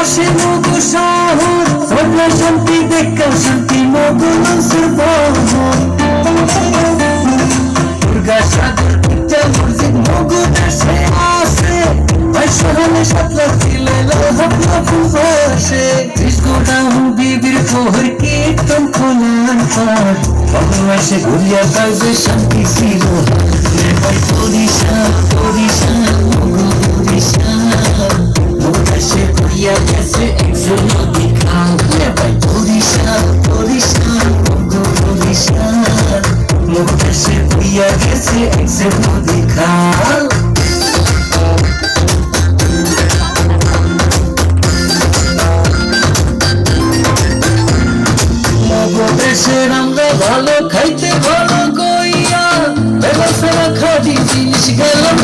আসে মগো সাহস হলো শান্তি দেখা শান্তি মগো মনসুর দুর্গা সাগর কিটা মসজিদ, মগো দেশে আসে। পয়সা হলে সাতলা ছিলে লহবলা ফুসে কৃষ্ণদাম বিবির কীর্তন, খোলান ভগবাসে ঘুরিয়া কাজে শান্তি ছিল। আমরা ভালো খাইতে ভালো কইয়া ব্যবসা খাদি জিনিস গেলাম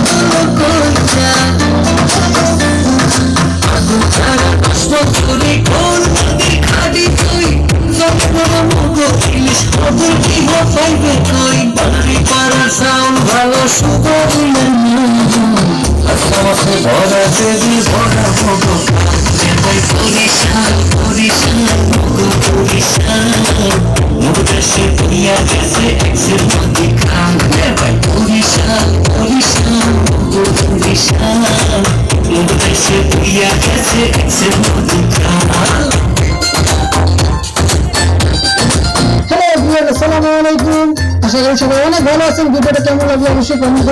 কবুল কি পাইবে কই বাড়ি পাড়া সাউন্ড ভালো সুবরিলেন আসামাসে ভরা দেবী ভরা মগো পরিশান পরিশান পরিশান মুদেশে দুনিয়া গেছে এক্সের নদী খান পরিশান পরিশান পরিশান মুদেশে দুনিয়া গেছে এক্সের নদী আশা করি অনেক ভালো আছেন। ভিডিওটা কেমন লাগল অবশ্যই কমেন্ট